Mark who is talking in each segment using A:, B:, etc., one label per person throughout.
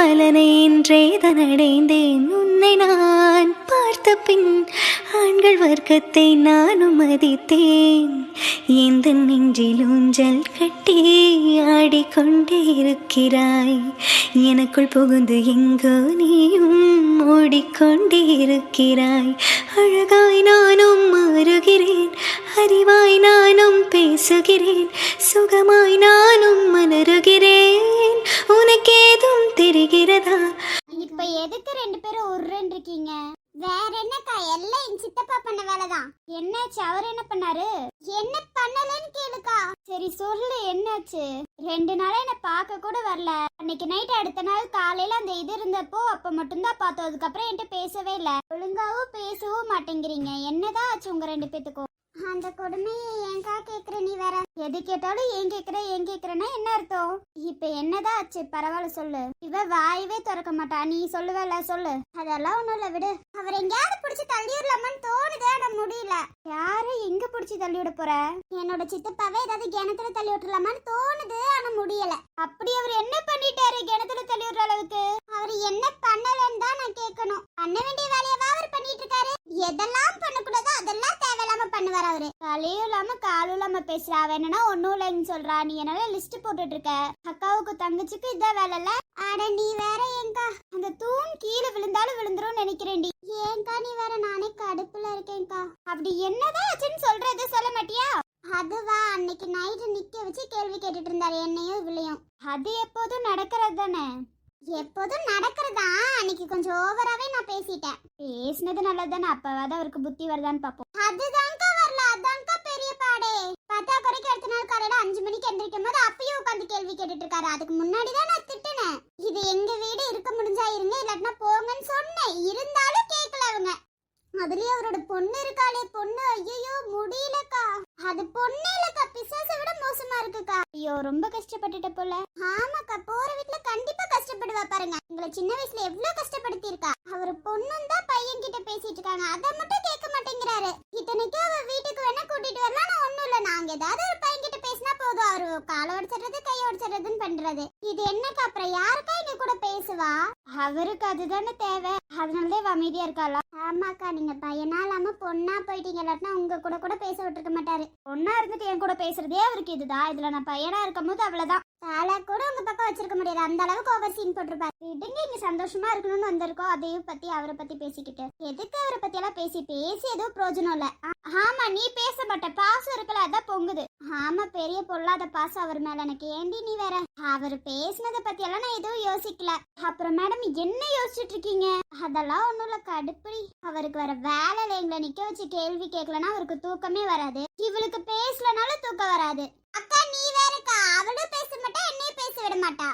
A: பலனை இன்றே உன்னை நான் பார்த்த பின் ஆண்கள் வர்க்கத்தை நானும் மதித்தேன். எந்த நெஞ்சில் ஊஞ்சல் கட்டி ஆடிக்கொண்டே இருக்கிறாய். எனக்குள் புகுந்து எங்கோ நீயும் ஓடிக்கொண்டே இருக்கிறாய். அழகாய் நானும் மாறுகிறேன். அறிவாய் நானும் பேசுகிறேன். சுகமாய் நானும் மலருகிறேன். தெரிகிறதா?
B: இப்ப எதுக்கு ரெண்டு பேரும் உருன்னு இருக்கீங்க? வேற என்னக்கா? எல்லாம் என் சித்தப்பா பண்ண வேலைதான். என்னாச்சு? அவர் என்ன பண்ணாரு? என்ன பண்ணலன்னு கேளுக்கா. சரி சொல்லு. என்னாச்சு? ரெண்டு நாளா என்ன பார்க்க கூட வரல. அன்னைக்கு நைட் அடுத்த நாள் காலையில அந்த இது இருந்தப்போ அப்ப மட்டும்தான் பார்த்தோம். அதுக்கப்புறம் என்கிட்ட பேசவே இல்ல. ஒழுங்காவும் பேசவும் மாட்டேங்கிறீங்க. என்னதான் ஆச்சு உங்க ரெண்டு பேத்துக்கும்? அந்த கொடுமையை ஏங்கா கேக்குற நீ வேற? எது கேட்டாலும் ஏன் கேக்குற ஏன் கேக்குறனா என்ன அர்த்தம்? இப்ப என்னதான் ஆச்சு? பரவாயில்ல சொல்லு. இவ வாயவே திறக்க மாட்டா. நீ சொல்லுவல சொல்லு. அதெல்லாம் ஒண்ணும் இல்ல விடு. அவர் எங்கேயாவது புடிச்சு தள்ளி விடலாமான்னு தோணுதே ஆனா முடியல. யாரு எங்க புடிச்சு தள்ளி விட போற? என்னோட சித்தப்பாவே ஏதாவது கிணத்துல தள்ளி விட்டுலாமான்னு தோணுது ஆனா முடியல. அப்படி அவர் என்ன பண்ணிட்டாரு கிணத்துல தள்ளி விடுற அளவுக்கு? அவர் என்ன பண்ணலன்னு தான் நான் கேட்கணும். பண்ண வேண்டிய வேலையவா அவர் பண்ணிட்டு இருக்காரு? எதெல்லாம் பண்ணக்கூடாதோ அதெல்லாம் பண்ணுவார் அவரு. தலையும் இல்லாம காலும் இல்லாம பேசுறா. அவ என்னன்னா ஒண்ணும் இல்லைன்னு சொல்றா. நீ என்னால லிஸ்ட் போட்டுட்டு இருக்க அக்காவுக்கு தங்கச்சிக்கு இதான் வேலை இல்ல? அட நீ வேற ஏங்கா. அந்த தூண் கீழே விழுந்தாலும் விழுந்துரும் நினைக்கிறேன்டி. ஏங்கா நீ வேற நானே கடுப்புல இருக்கேன்க்கா. அப்படி என்னதான் ஆச்சுன்னு சொல்றது சொல்ல மாட்டியா? அதுவா. அன்னைக்கு நைட்டு நிக்க வச்சு கேள்வி கேட்டுட்டு இருந்தாரு என்னையும் இவளையும். அது எப்போதும் நடக்கிறது தானே? எப்போதும் நடக்கிறதா? அன்னைக்கு கொஞ்சம் ஓவராவே நான் பேசிட்டேன். பேசினது நல்லதுதானே. அப்பவாவது அவருக்கு புத்தி வருதான்னு பாப்போம். அதுதான்க்கா வரல அதான்க்கா பெரிய பாடே பத்தா குறைக்கு அடுத்த நாள் காலையில அஞ்சு மணிக்கு போது அப்பயும் உட்காந்து கேள்வி கேட்டுட்டு இருக்காரு அதுக்கு முன்னாடி தான் நான் திட்டினேன். இது எங்க வீடு இருக்க முடிஞ்சா இருங்க இல்லாட்டினா போங்கன்னு சொன்னேன். இருந்தாலும் கேட்கல அவங்க. அதுலயே அவரோட பொண்ணு இருக்காளே பொண்ணு. ஐயோ முடியலக்கா. அது பொண்ணு இல்லக்கா. பிசாசை விட மோசமா இருக்குக்கா. ஐயோ ரொம்ப கஷ்டப்பட்டுட்ட போல. ஆமாக்கா போற வீட்டுல கண்டிப்பா கஷ்டப்படுவா பாருங்க. உங்களை சின்ன வயசுல எவ்வளவு கஷ்டப்படுத்தி இருக்கா அவர் பொண்ணும் தான் பையன் கிட்ட பேசிட்டு இருக்காங்க. அதை மட்டும் கேட்க மாட்டேங்கிறாரு இத்தனைக்கும் அவ வீட்டுக்கு வேணா கூட்டிட்டு வரலாம் நான் ஒண்ணும் இல்ல நாங்க ஏதாவது ஒரு பையன் கிட்ட பேசினா போதும் அவரு காலை உடைச்சிடுறது கை உடைச்சிடுறதுன்னு பண்றது இது என்னக்கா அப்புறம் யாருக்கா இங்க கூட பேசுவா அவருக்கு அதுதானே தேவை. அதனாலதான் இவ அமைதியா இருக்காளா? ஆமாக்கா நீங்க பையனா இல்லாம பொண்ணா போயிட்டீங்க இல்லாட்டினா உங்க கூட கூட பேச விட்டுருக்க மாட்டாரு. பொண்ணா இருந்துட்டு என் கூட பேசுறதே அவருக்கு இதுதான் இதுல நான் பையனா இருக்கும் போது அவ்வளவுதான் தலை கூட உங்க பக்கம் வச்சிருக்க முடியாது. அந்த அளவுக்கு ஓவர் சீன் போட்டிருப்பாரு. விடுங்க இங்க சந்தோஷமா இருக்கணும்னு வந்திருக்கோம். அதையும் பத்தி அவரை பத்தி பேசிக்கிட்டு. எதுக்கு அவரை பத்தி எல்லாம் பேசி? பேசி எதுவும் பிரயோஜனம் இல்ல. ஆமா நீ பேச மாட்ட. பாசம் இருக்கல அதான் பொங்குது. ஆமா பெரிய பொல்லாத பாசம் அவர் மேல. எனக்கு ஏண்டி நீ வேற? அவர் பேசினதை பத்தி எல்லாம் நான் எதுவும் யோசிக்கல. அப்புறம் மேடம் என்ன யோசிச்சுட்டு இருக்கீங்க? அதெல்லாம் ஒண்ணும் இல்ல கடுப்படி. அவருக்கு வர வேலையில எங்களை நிக்க வச்சு கேள்வி கேட்கலன்னா அவருக்கு தூக்கமே வராது. இவளுக்கு பேசலனாலும் தூக்கம் வராது. அக்கா நீ வேறக்கா அவளும் பேச மாட்டா என்னையும் பேச விட மாட்டா.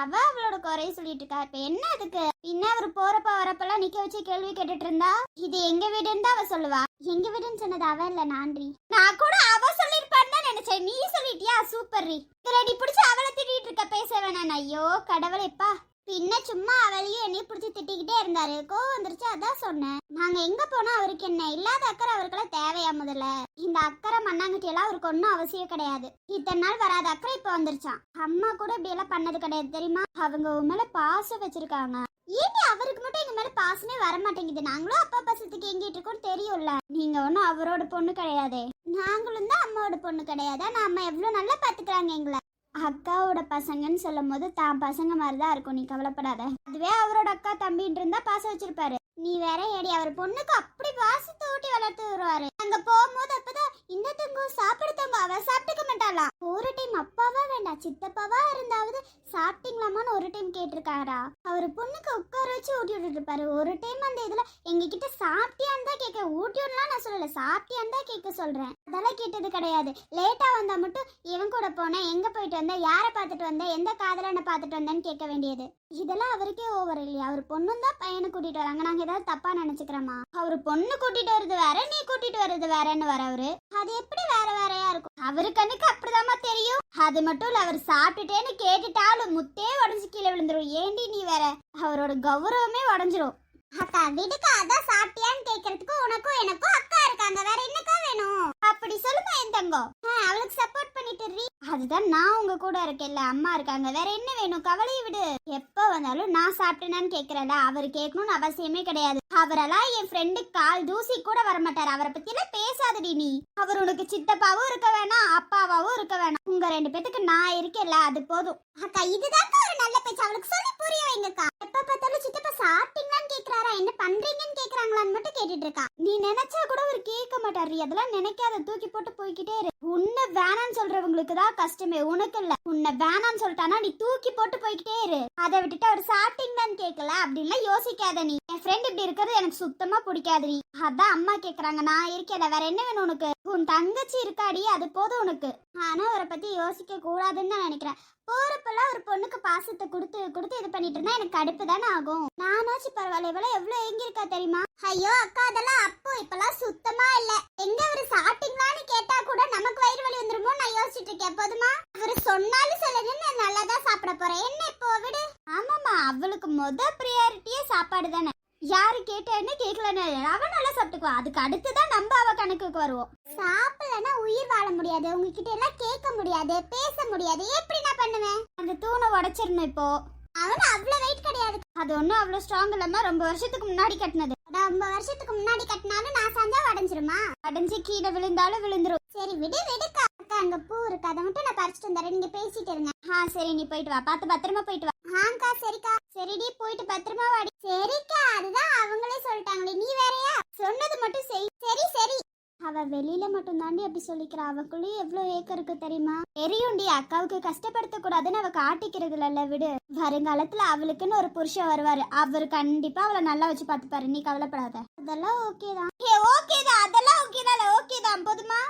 B: அவ அவளோட குறைய சொல்லிட்டு இருக்கா. இப்ப என்ன அதுக்கு? பின்ன அவர் போறப்ப வரப்பெல்லாம் நிக்க வச்சு கேள்வி கேட்டுட்டு இருந்தா? இது எங்க வீடுன்னு தான் அவ சொல்லுவா. எங்க வீடுன்னு சொன்னது அவ இல்ல நான்றி நான் கூட அவ சொல்லிருப்பான்னு தான் நினைச்சேன். நீ சொல்லிட்டியா? சூப்பர் ரீ ரெடி நீ அவளை திட்டிட்டு இருக்க பேச வேணாம் ஐயோ கடவுளேப்பா பின்ன சும்மா அவளையும் என்னையும் பிடிச்சி திட்டிக்கிட்டே இருந்தாரு. கோவம் வந்துருச்சு அதான் சொன்னேன். நாங்க எங்க போனா அவருக்கு என்ன? இல்லாத அக்கறை அவருக்கெல்லாம் தேவையா முதல்ல? இந்த அக்கறை மண்ணாங்கட்டி எல்லாம் அவருக்கு ஒன்றும் அவசியம் கிடையாது. இத்தனை நாள் வராத அக்கறை இப்ப வந்துருச்சான் அம்மா கூட இப்படி எல்லாம் பண்ணது கிடையாது தெரியுமா? அவங்க உன் மேல பாசம் வச்சிருக்காங்க. ஏன் அவருக்கு மட்டும் எங்க மேல பாசமே வர மாட்டேங்குது நாங்களும் அப்பா பாசத்துக்கு எங்கிட்டு இருக்கோம் தெரியும்ல. நீங்க ஒன்றும் அவரோட பொண்ணு கிடையாதே. நாங்களும் தான் அம்மாவோட பொண்ணு கிடையாது. ஆனா அம்மா எவ்வளவு நல்லா பாத்துக்கிறாங்க எங்களை. அக்காவோட பசங்கன்னு சொல்லும் போது தான் பசங்க மாதிரி தான் இருக்கும். நீ கவலைப்படாத. அதுவே அவரோட அக்கா தம்பின்னு இருந்தா பாசம் வச்சிருப்பாரு. நீ வேற ஏடி அவர் பொண்ணுக்கு அப்படி பாசத்தை ஊட்டி வளர்த்து வருவாரு. அங்க போகும்போது அப்பதான் இந்த தங்கம் சாப்பிட தங்க அவ சாப்பிட்டுக்க மாட்டாளாம். ஒரு டைம் அப்பாவா வேண்டாம். சித்தப்பாவா இருந்தாவது சாப்பிட்டீங்களாமான்னு ஒரு டைம் கேட்டிருக்காரா? அவர் பொண்ணுக்கு உட்கார வச்சு ஊட்டி விட்டுட்டு இருப்பாரு. ஒரு டைம் அந்த இதுல எங்க கிட்ட சாப்பிட்டியான்னு தான் கேட்க ஊட்டி விடலாம் நான் சொல்லல சாப்பிட்டியான்னு தான் கேட்க சொல்றேன். அதெல்லாம் கேட்டது கிடையாது. லேட்டா வந்தா மட்டும் இவன் கூட போனேன் எங்க போயிட்டு வந்த யாரை பார்த்துட்டு வந்த எந்த காதலனை பார்த்துட்டு வந்தேன்னு கேட்க வேண்டியது. இதெல்லாம் அவருக்கே ஓவர் இல்லையா? அவர் பொண்ணும் தான் பையனை கூட்டிட்டு வராங்க. நாங்க ஏதாவது தப்பா நினைச்சுக்கிறோமா? அவர் பொண்ணு கூட்டிட்டு வருது வேற நீ கூட்டிட்டு வருது வேறன்னு வர அவரு. அது எப்படி வேற வேறையா? அவரு கண்ணுக்கு அப்படிதாம்மா தெரியும். அது மட்டும் இல்ல அவர் சாப்பிட்டுட்டேன்னு கேட்டுட்டாலும் முத்தே உடஞ்சு கீழே விழுந்துரும். ஏண்டி நீ வேற? அவரோட கௌரவமே உடஞ்சிரும். அக்கா வீட்டுக்கு அதான் சாப்பிட்டியான்னு கேக்குறதுக்கு உனக்கும் எனக்கும் அக்கா இருக்காங்க. வேற என்னக்கா வேணும்? அப்படி சொல்லுமா என் தங்கம்? அவளுக்கு சப்போர்ட் பண்ணிட்டு அதுதான் நான் உங்க கூட இருக்கேன்ல அம்மா இருக்காங்க. வேற என்ன வேணும்? கவலையை விடு. எப்ப வந்தாலும் நான் சாப்பிட்டேனான்னு கேக்குறல அவர் கேட்கணும்னு அவசியமே கிடையாது. அவரெல்லாம் என் ஃப்ரெண்டு கால் தூசி கூட வரமாட்டார். அவரை பத்தி எல்லாம் பேசாதடி நீ. அவர் உனக்கு சித்தப்பாவும் இருக்க வேணாம் அப்பாவாவும் இருக்க வேணாம். உங்க ரெண்டு பேத்துக்கு நான் இருக்கேன்ல அது போதும். அக்கா இதுதான் ஒரு நல்ல பேச்சு. அவளுக்கு சொல்லி புரிய வைங்கக்கா. எப்ப பார்த்தாலும் சித்தப்பா சாப்பிட்டீங்களான்னு கேக்குறாரா? என்ன பண்றீங்கன்னு கேக்குறாங்களான்னு மட்டும் கேட்டுட்டு இருக்கா நீ நினைச்சா கூட அவர் கேட்க மாட்டாரு. அதெல்லாம் நினைக்காத. தூக்கி போட்டு போய்கிட்டே இரு. உன்னை வேணான்னு சொல்றவங்களுக்கு தான் கஷ்டமே. உனக்கு இல்ல. உன்னை வேணான்னு சொல்லிட்டானா நீ தூக்கி போட்டு போய்கிட்டே இரு. அதை விட்டுட்டு அவர் சாப்பிட்டீங்களான்னு கேட்கல. அப்படின்லாம் யோசிக்காத நீ. என் ஃப்ரெண்ட் இப்படி இருக்கிறது எனக்கு சுத்தமா பிடிக்காது நீ. அதான் அம்மா கேக்குறாங்க. நான் இருக்கேன் வேற என்ன வேணும் உனக்கு? உன் தங்கச்சி இருக்காடி. அது போதும் உனக்கு. ஆனா அவரை பற்றி யோசிக்க கூடாதுன்னு தான் நினைக்கிறேன். போறப்பெல்லாம் ஒரு பொண்ணுக்கு பாசத்தை கொடுத்து கொடுத்து இது பண்ணிட்டு இருந்தா எனக்கு கடுப்பு தானே ஆகும். நானாச்சும் பரவாயில்ல இவ்வளோ எவ்வளவு எங்கிருக்கா தெரியுமா? ஐயோ அக்கா அதெல்லாம் அப்போ இப்பெல்லாம் சுத்தமா இல்ல. எங்க அவரு சாப்பிட்டீங்களான்னு கேட்டா கூட நமக்கு வயிறு வலி வந்துருமோ நான் யோசிச்சுட்டு இருக்கேன். போதுமா? அவரு சொன்னாலும் சொல்லுங்க நான் நல்லா தான் சாப்பிட போறேன். என்ன இப்போ விடு. ஆமாமா அவளுக்கு மொத ப்ரியாரிட்டியே சாப்பாடு தானே யாரு கேட்டேன்னு கேட்கலன்னு அவன் நல்லா சாப்பிட்டுக்குவா. அதுக்கு அடுத்து தான் நம்ம அவ கணக்குக்கு வருவோம். சாப்பிடலன்னா உயிர் வாழ முடியாது. உங்ககிட்ட எல்லாம் கேட்க முடியாது பேச முடியாது. எப்படி நான் பண்ணுவேன்? அந்த தூணை உடைச்சிடணும் இப்போ. அவன் அவ்வளவு வெயிட் கிடையாது. அது ஒன்றும் அவ்வளோ ஸ்ட்ராங் இல்லாம ரொம்ப வருஷத்துக்கு முன்னாடி கட்டினது. ரொம்ப வருஷத்துக்கு முன்னாடி கட்டினாலும் நான் சாஞ்சா உடஞ்சிருமா? உடஞ்சி கீழே விழுந்தாலும் விழுந்துரும். சரி விடு விடுக்கா அக்கா. அங்க பூ இருக்கு. அதை மட்டும் நான் பறிச்சுட்டு வந்துடுறேன். நீங்க பேசிட்டு இருங்க. ஆ சரி நீ போயிட்டு வா. பார்த்து பத்திரமா போயிட்டு வா. ஆங்க்கா சரிக்கா. சரிடி போயிட்டு பத்திரமா வாடி சரிக்கா அதுதான் அவங்களே சொல்லிட்டாங்களே நீ வேறயா சொன்னது மட்டும் செய் சரி சரி அவ வெளியில மட்டும் தாண்டி அப்படி சொல்லிக்கிறா. அவக்குள்ளேயும் எவ்வளவு ஏக்கம் இருக்கு தெரியுமா? தெரியும்டி அக்காவுக்கு கஷ்டப்படுத்த கூடாதுன்னு அவ காட்டிக்கிறதுல இல்ல விடு. வருங்காலத்துல அவளுக்குன்னு ஒரு புருஷன் வருவாரு. அவர் கண்டிப்பா அவளை நல்லா வச்சு பாத்துப்பாரு நீ கவலைப்படாத. அதெல்லாம் ஓகே தான். ஓகே தான். அதெல்லாம் ஓகே தான். ஓகே தான். போதுமா?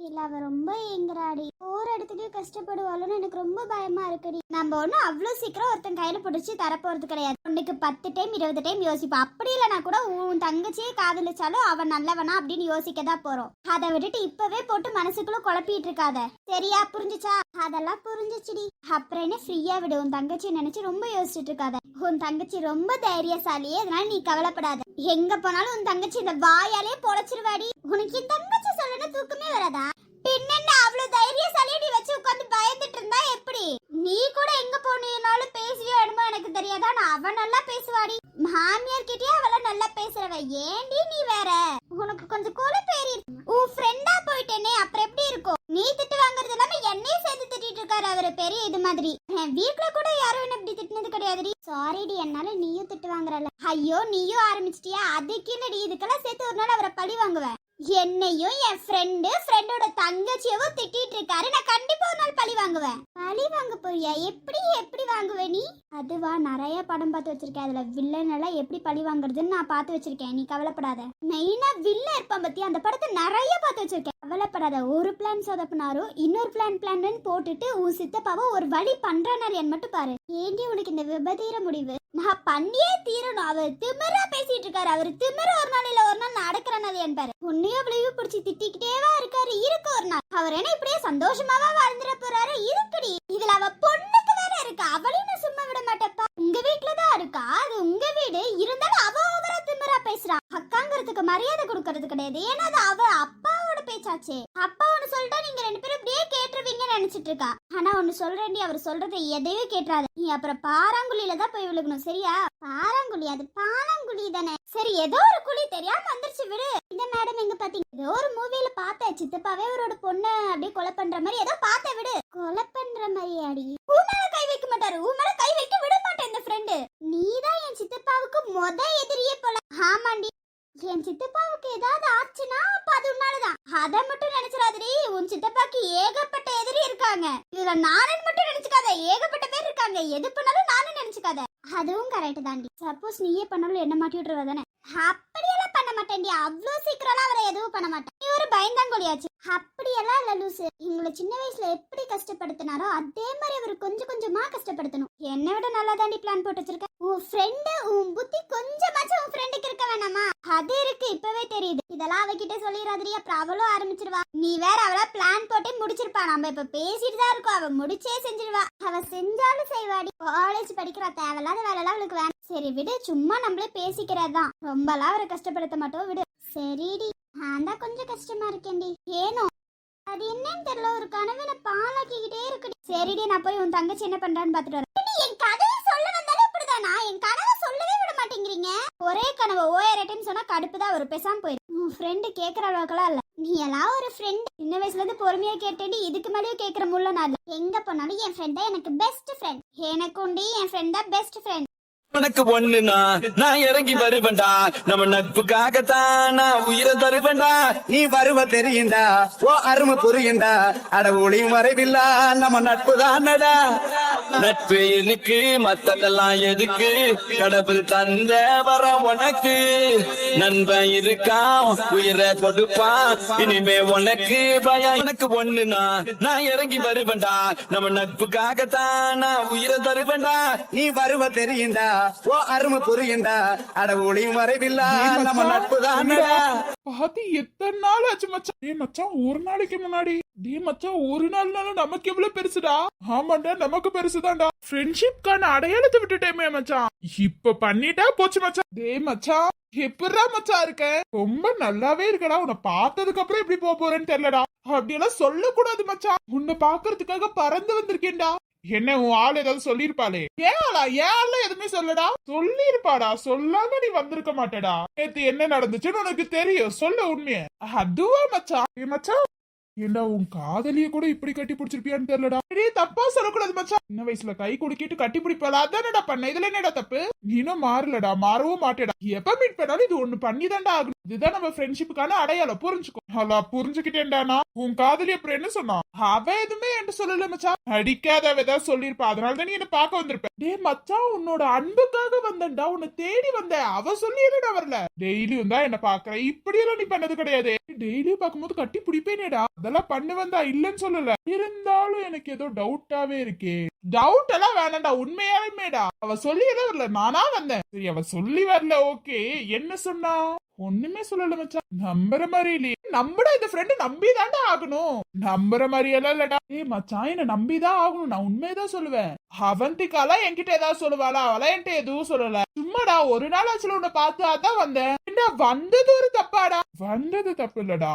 B: இல்ல அவ ரொம்ப ஏங்குறாடி. ஒவ்வொரு இடத்துலயும் கஷ்டப்படுவாளோன்னு எனக்கு ரொம்ப பயமா இருக்குடி. நம்ம ஒண்ணும் அவ்வளவு சீக்கிரம் ஒருத்தன் கையில பிடிச்சி தரப்போறது கிடையாது. உனக்கு பத்து டைம் இருபது டைம் யோசிப்பா. அப்படி இல்லைனா கூட உன் தங்கச்சியே காதலிச்சாலும் அவன் நல்லவனா அப்படின்னு யோசிக்க தான் போறோம். அதை விட்டுட்டு இப்பவே போட்டு மனசுக்குள்ள குழப்பிட்டு இருக்காத. சரியா புரிஞ்சுச்சா? அதெல்லாம் புரிஞ்சிச்சுடி. அப்புறம் என்ன ஃப்ரீயா விடு. உன் தங்கச்சியை நினைச்சு ரொம்ப யோசிச்சுட்டு இருக்காத. உன் தங்கச்சி ரொம்ப தைரியசாலியே அதனால நீ கவலைப்படாத. எங்க போனாலும் உன் தங்கச்சி இந்த வாயாலே பொழைச்சிருவாடி. உனக்கு என் தங்கச்சி சொல்லணும் தூக்கமே வராதா? பின்னென்ன அவ்வளவு தைரியசாலியா நீ வச்சு உட்காந்து பயந்துட்டு இருந்தா எப்படி? நீ கூட எங்க போனீனாலும் பேசியோ என்னமோ எனக்கு தெரியாதா? நான் அவ நல்லா பேசுவாடி. மாமியார் கிட்டயே அவள நல்லா பேசுறவ. ஏண்டி நீ வேற உனக்கு கொஞ்சம் கொழுப்பேறி உன் ஃப்ரெண்டா போயிட்டேனே அப்புறம் எப்படி இருக்கும் நீ திட்டு வாங்குறது இல்லாம என்னையும் சேர்த்து திட்டிட்டு இருக்காரு அவரு பெரிய இது மாதிரி என் வீட்ல கூட யாரும் என்ன இப்படி திட்டினது கிடையாதுடி சாரிடி என்னால நீயும் திட்டு வாங்குறல ஐயோ நீயும் ஆரம்பிச்சிட்டியா அதுக்கு என்னடி இதுக்கெல்லாம் சேர்த்து ஒரு நாள் அவரை பழி வாங்குவேன் என்னையும் என் ஃப்ரெண்டு ஃப்ரெண்டோட தங்கச்சியவும் திட்டிட்டு இருக்காரு நான் கண்டிப்பா ஒரு நாள் பழி வாங்க போறியா? எப்படி எப்படி வாங்குவ நீ? அதுவா நிறைய படம் பார்த்து வச்சிருக்கேன். அதுல வில்லன் எல்லாம் எப்படி பழி வாங்குறதுன்னு நான் பார்த்து வச்சிருக்கேன். நீ கவலைப்படாத. மெயினா வில்ல இருப்பான் பத்தி அந்த படத்தை நிறைய பார்த்து வச்சிருக்கேன். கவலைப்படாத. ஒரு பிளான் சொதப்பினாரோ இன்னொரு பிளான் பிளான் போட்டுட்டு உன் சித்தப்பாவை ஒரு வழி பண்றானாரு மட்டும் பாரு. ஏண்டி உனக்கு இந்த விபதீர முடிவு? நான் பண்ணியே தீரணும். அவர் திமிரா பேசிட்டு இருக்காரு. அவர் திமிர ஒரு நாள் இல்ல ஒரு நாள் நடக்கிறனது என்பாரு உன்னையும் அவளையும் பிடிச்சி திட்டிக்கிட்டேவா இருக்காரு. இருக்கு ஒரு நாள். அவர் என்ன இப்படியே சந்தோஷமாவா வாழ்ந்துட போறாரு? இருக்குடி இதுல அவ பொண்ணுக்கு வேற இருக்கு. அவளையும் நான் சும்மா விட மாட்டேப்பா உங்க வீட்டுல தான் இருக்கா? அது உங்க வீடு. இருந்தாலும் அவ ஓவரா திமிரா பேசுறா. அக்காங்கிறதுக்கு மரியாதை கொடுக்கறது கிடையாது. ஏன்னா அது அவ அப்பாவோட அப்பா ஒண்ணு சொல்லிட்டா நீங்க ரெண்டு பேரும் இப்படியே கேட்டுருவீங்கன்னு நினைச்சிட்டு இருக்கா. ஆனா ஒண்ணு சொல்றேன்டி அவர் சொல்றதை எதையும் கேட்டுறாத. நீ அப்புறம் பாறாங்குழியில தான் போய் விழுகணும் சரியா? பாறாங்குழி அது பாலாங்குழி தானே. சரி ஏதோ ஒரு குழி தெரியாம வந்துருச்சு விடு. இந்த மேடம் எங்க பாத்தீங்க? ஏதோ ஒரு மூவில பார்த்தேன். சித்தப்பாவே அவரோட பொண்ணு அப்படியே கொலை பண்ற மாதிரி. ஏதோ பார்த்த விடு. கொலை பண்ற மாதிரி அடி உன் கை வைக்க மாட்டாரு. உன் கை வைக்க விட மாட்டேன் இந்த ஃப்ரெண்டு நீதான் என் சித்தப்பாவுக்கு மொத எதிரியே போல. ஆமாண்டி. என் சித்தப்பாவுக்கு ஏதாவது ஆச்சுன்னா அப்ப அது உன்னாலதான். அத மட்டும் நினைச்சிடாதடி. உன் சித்தப்பாக்கு ஏகப்பட்ட எதிரி இருக்காங்க. இதுல நானன் மட்டும் நினைச்சுக்காத. ஏகப்பட்ட பேர் இருக்காங்க. எது பண்ணாலும் நானும் நினைச்சுக்காத. அதுவும் கரெக்ட் தாண்டி சப்போஸ் நீயே பண்ணாலும் என்ன மாட்டி விட்டுருவ தானே? அப்படியெல்லாம் பண்ண மாட்டேன்டி. அவ்வளோ சீக்கிரம்லாம் அவரை எதுவும் பண்ண மாட்டேன். நீ ஒரு பயந்தாங்கொழியாச்சு. அப்படியெல்லாம் இல்ல லூசு. எங்களை சின்ன வயசுல எப்படி கஷ்டப்படுத்தினாரோ அதே மாதிரி அவர் கொஞ்சம் கொஞ்சமா கஷ்டப்படுத்தணும். என்னை விட நல்லா தாண்டி பிளான் போட்டு வச்சிருக்க உன் ஃப்ரெண்டு உன் புத்தி கொஞ்சமாச்சும் உன் ஃப்ரெண்டுக்கு இருக்க வேணாமா? அது இருக்கு இப்பவே தெரியுது. இதெல்லாம் அவகிட்ட சொல்லிடாதடி அப்புறம் அவளும் ஆரம்பிச்சிருவா. நீ வேற அவள பிளான் போட்டே முடிச்சிருப்பா. நம்ம இப்ப பேசிட்டு தான் இருக்கோம். அவ முடிச்சே செஞ்சிருவா. அவ செஞ்சாலும் செய்வாடி. காலேஜ் படிக்கிறா தேவையில்லாத வேலைலாம் அவளுக்கு வேணும். சரி விடு சும்மா நம்மளே பேசிக்கிறதான் ரொம்பலாம் அவரை கஷ்டப்படுத்த மாட்டோம் விடு. சரிடி. நான் தான் கொஞ்சம் கஷ்டமா இருக்கேன்டி. ஏனோ அது என்னன்னு தெரியல ஒரு கனவுல பாலாக்கிக்கிட்டே இருக்குடி. சரிடி நான் போய் உன் தங்கச்சி என்ன பண்றான்னு பாத்துட்டு வரேன். என் கதையை சொல்ல வந்தாலே இப்படிதானா? என் கனவை சொல்லவே விட மாட்டேங்கிறீங்க. ஒரே கனவு டைம் சொன்னா கடுப்பு தான் ஒரு பேசாம போயிடும் உன் ஃப்ரெண்டு கேக்குற அளவுக்குலாம் இல்ல. நீ எல்லாம் ஒரு ஃப்ரெண்ட் சின்ன வயசுல இருந்து பொறுமையா கேட்டேடி இதுக்கு மேலேயும் கேக்குற முள்ள நான் எங்க போனாலும் என் ஃப்ரெண்ட் தான் எனக்கு பெஸ்ட் ஃப்ரெண்ட் எனக்கு உண்டு என் ஃப்ரெண்ட் தான் பெஸ்ட் ஃப்ரெண்ட்
C: உனக்கு ஒண்ணுனா நான் இறங்கி வருவேன்டா. நம்ம நட்புக்காகத்தான் நான் உயிரை தருவேன்டா.
D: நீ வருவ தெரியுண்டா? ஓ அருமை புரியுண்டா? அட ஒளியும் வரைவில்லா. நம்ம நட்பு தானடா.
C: நட்பு எனக்கு மத்ததெல்லாம் எதுக்கு? கடவுள் தந்த வர உனக்கு. நண்பன் இருக்கான் உயிரை கொடுப்பான் இனிமே உனக்கு பயம். உனக்கு ஒண்ணுனா நான் இறங்கி வருவேன்டா. நம்ம நட்புக்காகத்தான் நான் உயிரை தருவேன்டா.
D: நீ வருவ தெரியுண்டா ஓ அருமை புரியுண்டா அட ஒளி மறைவில்லா நம்ம நட்பு தானடா
E: பாத்தி எத்தனை நாள் ஆச்சு மச்சான்? டேய் மச்சான் ஒரு நாளைக்கு முன்னாடி. டேய் மச்சான் ஒரு நாள்னாலும் நமக்கு எவ்வளவு பெருசுடா? ஆமாண்டா நமக்கு பெருசுதான்டா. ஃப்ரெண்ட்ஷிப்கான அடையாளத்தை விட்டுட்டேமே மச்சான். இப்ப பண்ணிட்டா போச்சு மச்சான். டே மச்சான் எப்படிடா மச்சான் இருக்க? ரொம்ப நல்லாவே இருக்கடா. உன்னை பார்த்ததுக்கு அப்புறம் எப்படி போக போறேன்னு தெரியலடா. அப்படியெல்லாம் சொல்லக்கூடாது மச்சான். உன்னை பாக்குறதுக்காக பறந்து வந்திருக்கேன்டா. என்ன உன் ஆள் ஏதாவது சொல்லிருப்பாளே ஏன் ஏழ ஏன் எதுவுமே சொல்லடா. சொல்லிருப்பாடா சொல்லாம நீ வந்திருக்க மாட்டேடா. நேத்து என்ன நடந்துச்சுன்னு உனக்கு தெரியும். சொல்ல உண்மைய. அதுவா மச்சான். மச்சான் ஏண்டா உன் காதலிய கூட இப்படி கட்டி பிடிச்சிருப்பியான்னு தெரியலடா. தப்பா சொல்லக்கூடாது மச்சான். சின்ன வயசுல கை குடுக்கிட்டு கட்டி பிடிப்பல அதானடா பண்ண? இதுல என்னடா தப்பு? நீனும் மாறலடா மாறவும் மாட்டேடா. எப்ப மீட் பண்ணாலும் இது ஒண்ணு பண்ணிதான்டா ஆகணும். இதுதான் நம்ம ஃப்ரெண்ட்ஷிப்புக்கான அடையாளம். புரிஞ்சுக்கோ. ஹலோ புரிஞ்சுக்கிட்டேன்டானா உன் காதலி அப்புறம் என்ன சொன்னான் அவ எதுவுமே என்கிட்ட சொல்லல மச்சான். அடிக்காத அவ ஏதாவது சொல்லிருப்பா அதனால தான் நீ என்ன பார்க்க வந்திருப்ப. டே மச்சான் உன்னோட அன்புக்காக வந்தேன்டா. உன்னை தேடி வந்தேன். அவ சொல்லி என்னடா வரல? டெய்லியும் தான் என்ன பாக்குற இப்படி எல்லாம் நீ பண்ணது கிடையாது. டெய்லியும் பார்க்கும்போது கட்டி பிடிப்பேனேடா. அதெல்லாம் பண்ணு வந்தா இல்லன்னு சொல்லல. இருந்தாலும் எனக்கு ஏதோ டவுட்டாவே இருக்கே. டவுட் எல்லாம் வேணாம்டா உண்மையாலுமேடா. அவ சொல்லி எல்லாம் வரல நானா வந்தேன். சரி அவ சொல்லி வரல ஓகே. என்ன சொன்னா? ஒண்ணுமே சொல்லல மச்சான். நம்புற மாதிரி இல்லையே. நம்மடா இந்த ஃப்ரெண்டு நம்பிதான்டா ஆகணும். நம்புற மாதிரி எல்லாம் இல்லடா. ஏ மச்சான் என்ன நம்பிதான் ஆகணும். நான் உண்மையதான் சொல்லுவேன். அவந்திக்காலாம் என்கிட்ட ஏதாவது சொல்லுவாளா? அவளா என்கிட்ட எதுவும் சொல்லல. சும்மாடா ஒரு நாள் ஆச்சுல உன்னை பார்த்து அதான் வந்தேன். என்ன வந்தது ஒரு தப்பாடா? வந்தது தப்பு இல்லடா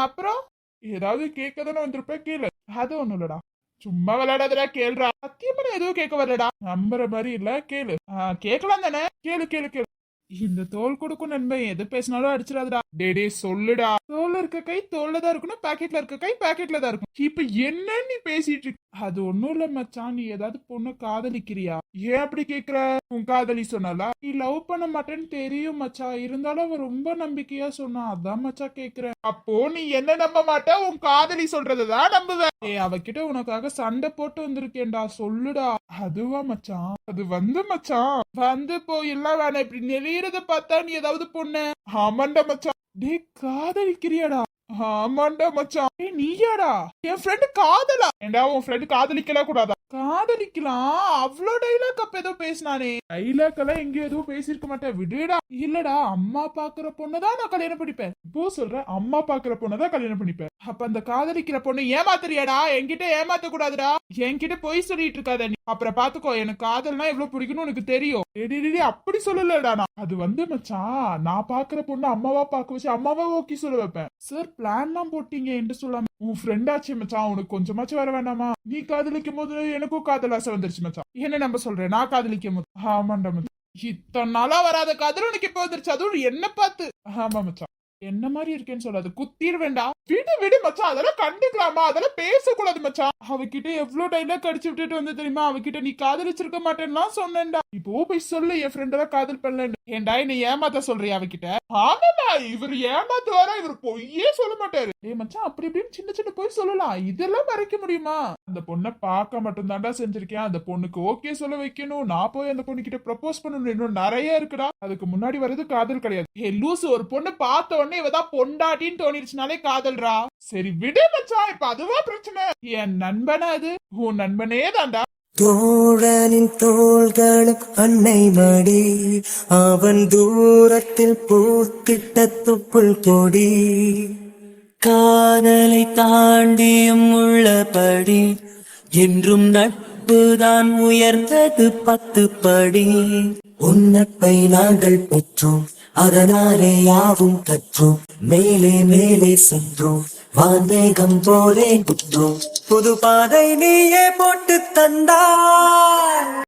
E: அப்புறம்? ஏதாவது கேட்கதானே வந்திருப்பேன் கேளு. அது ஒண்ணும் இல்லடா. சும்மா விளையாடாதடா கேளுடா. சத்தியமா நான் எதுவும் கேட்க வரலடா. நம்புற மாதிரி இல்ல கேளு. கேட்கலாம் தானே. கேளு கேளு கேளு. இந்த தோல் கொடுக்கும் நண்பன் எது பேசினாலும் அடிச்சிடாதடா. டே டே சொல்லுடா. தோல்ல இருக்க கை தோல்ல தான் இருக்கணும் பாக்கெட்ல இருக்க கை பாக்கெட்ல தான் இருக்கும் இப்ப என்ன நீ பேசிட்டு இருக்க? அது ஒண்ணும் இல்ல மச்சான் நீ ஏதாவது பொண்ணு காதலிக்கிறியா? ஏன் அப்படி கேக்குற? உன் காதலி சொன்னாலா நீ லவ் பண்ண மாட்டேன்னு தெரியும் மச்சா இருந்தாலும் அவ ரொம்ப நம்பிக்கையா சொன்னா. அதான் மச்சா கேக்குறேன். அப்போ நீ என்ன நம்ப மாட்ட? உன் காதலி சொல்றதுதான் நம்புவேன் ஏ அவகிட்ட உனக்காக சண்டை போட்டு வந்திருக்கேன்டா. சொல்லுடா. அதுவா மச்சான்? அது வந்து மச்சான். வந்து போ எல்லாம் வேணாம். இப்படி நெளியறத பார்த்தா நீ ஏதாவது பொண்ணு? ஆமாண்டா மச்சான். டே காதலிக்கிறியாடா? ஆமாண்டா மச்சான். ஏய் நீயாடா? என் ஃப்ரெண்டு காதலா? ஏண்டா உன் ஃப்ரெண்டு காதலிக்கல கூடாதா? காதலிக்கலாம் அவ்வளோ டைலாக் அப்ப ஏதோ பேசினானே. டைலாக் எல்லாம் எங்கேயும் எதுவும் பேசியிருக்க மாட்டேன். விடுடா. இல்லடா அம்மா பாக்குற பொண்ணுதான் நான் கல்யாணம் பண்ணிப்பேன். இப்போ சொல்றேன் அம்மா பாக்குற பொண்ணுதான் கல்யாணம் பண்ணிப்பேன். அப்ப அந்த காதலிக்கிற பொண்ணு ஏமாத்துறியாடா? என்கிட்ட ஏமாத்த கூடாதுடா என்கிட்ட பொய் சொல்லிட்டு இருக்காத நீ. அப்புறம் பாத்துக்கோ எனக்கு காதல்னா எவ்வளவு பிடிக்கும்னு உனக்கு தெரியும். டேய், அப்படி சொல்லலடா நான். அது வந்து மச்சான் நான் பாக்குற பொண்ணு அம்மாவா பாக்க வச்சு அம்மாவா ஓகே சொல்ல வைப்பேன். சார் பிளான்லாம் போட்டீங்க என்று சொல்லாம. உன் ஃப்ரெண்ட் ஆச்சு மச்சான் உனக்கு கொஞ்சமாச்சும் வர வேண்டாமா? நீ காதலிக்கும் போது எனக்கும் காதல் ஆசை வந்துருச்சு மச்சான் என்ன நம்ம சொல்றேன்? நான் காதலிக்கும் போது ஆமாண்டா மச்சான் இத்தனை நாளா வராத காதல் உனக்கு இப்ப வந்துருச்சு. அதுவும் என்ன பார்த்து. ஆமா மச்சான் என்ன மாதிரி இருக்கேன்னு சொல்லாது குத்திர வேண்டாம் விடு விடு மச்சான். அதெல்லாம் கண்டுக்கலாமா? அதெல்லாம் பேசக்கூடாது மச்சான். அவகிட்ட எவ்வளவு டைலாக் கடிச்சு விட்டுட்டு வந்து தெரியுமா? அவகிட்ட நீ காதலிச்சிருக்க மாட்டேன்னா சொன்னேன்டா. இப்போ போய் சொல்லு என் ஃப்ரெண்ட் காதல் பண்ணல ஏன்டா என்ன ஏமாத்த சொல்றியா அவகிட்ட? ஆமாடா இவர் ஏமாத்துவாரா? இவர் பொய்யே சொல்ல மாட்டாரு. ஏ மச்சான் அப்படி இப்படின்னு சின்ன சின்ன போய் சொல்லலாம். இதெல்லாம் மறைக்க முடியுமா? அந்த பொண்ணை பார்க்க மட்டும் தாண்டா செஞ்சிருக்கேன். அந்த பொண்ணுக்கு ஓகே சொல்ல வைக்கணும். நான் போய் அந்த பொண்ணு கிட்ட ப்ரப்போஸ் பண்ணணும். இன்னும் நிறைய இருக்குடா. அதுக்கு முன்னாடி வர்றது காதல் கிடையாது. ஏ லூசு ஒரு பொண்ணு பார்த்த உடனே இவதான் பொண்டாட்டின்னு தோணிருச்சுனாலே காதல்ரா சரி விடு மச்சான் இப்ப அதுவா பிரச்சனை. என் நண்பனா அது? உன் நண்பனே தாண்டா
F: தோழனின் தோள்களும் அன்னை மடி அவன் தூரத்தில் பூத்திட்ட துப்புள் கொடி. காதலை தாண்டியும் உள்ளபடி என்றும் நட்புதான் உயர்ந்தது பத்து படி உன்னப்பை நாங்கள் பெற்றோம். அதனாலே யாவும் கற்றோம் மேலே மேலே சென்றோம் வான்மேகம் போலே குத்தும் புது பாதை நீயே போட்டு தந்தாய்.